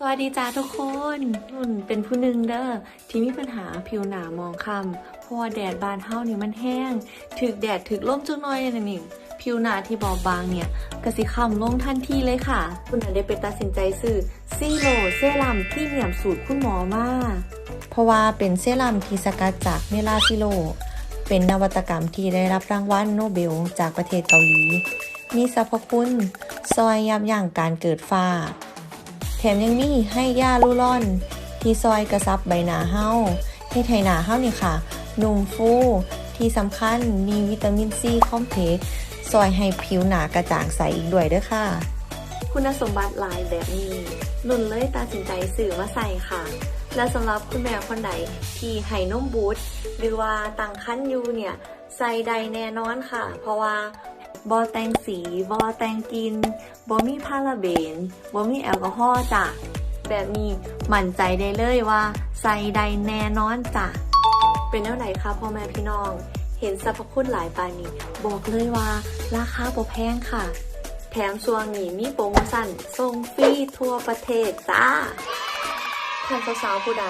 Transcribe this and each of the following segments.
สวัสดีจ้าทุกคนนุ่นเป็นผู้หนึ่งเด้อที่มีปัญหาผิวหนามองคำเพราะว่าแดดบานเฮานี่มันแห้งถึกแดดถึกลมจังน้อยนั่นนี่ผิวหนาที่บอบบางเนี่ยกระสิคำลงทันทีเลยค่ะ คุณนันได้ไปตัดสินใจซื้อซีโรเซรั่มที่เหนียมสูตรคุณหมอมาเพราะว่าเป็นเซรั่มที่สกัดจากเมลาซิโล เป็นนวัตกรรมที่ได้รับรางวัลโนเบลจากประเทศเกาหลี มีสรรพคุณซอยยับยั้งการเกิดฝ้า แถมยังมีให้ย่าลูร่อน ที่ซอยกระซับใบหนาเฮาให้ไทหนาเฮานี่ค่ะ นุ่มฟู ที่สำคัญมีวิตามินซีคอมเพล็กซ์ซอยให้ผิวหนากระจ่างใสอีกด้วยเด้อค่ะ คุณสมบัติหลายแบบนี้นุ่นเลยตัดสินใจสื่อมาใส่ค่ะ และสำหรับคุณแม่คนใดที่ไห้นมบูตหรือว่าตั้งคันอยู่เนี่ยใส่ใดแน่นอนค่ะ เพราะว่า บอแต่งสีบอแต่งกินบอมีพาราเบนบอมีแอลกอฮอล์จ้ะแบบนี้มั่นใจได้เลยว่าใส่ใดแน่นอนจ้ะเป็นเท่าไหร่คะพ่อแม่พี่น้อง เห็นสรรพคุณหลายปานี้บอกเลยว่า ราคาบ่แพงค่ะ แถมช่วงนี้มีโปรโมชั่นส่งฟรีทั่วประเทศจ้าท่านสาวๆผู้ใด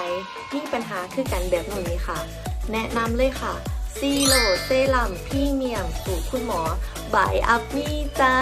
มีปัญหาคือกันแบบนี้ค่ะ แนะนำเลยค่ะ ซีโรเซรั่มพรีเมียมสูตรคุณหมอบายอัพมี่จ้า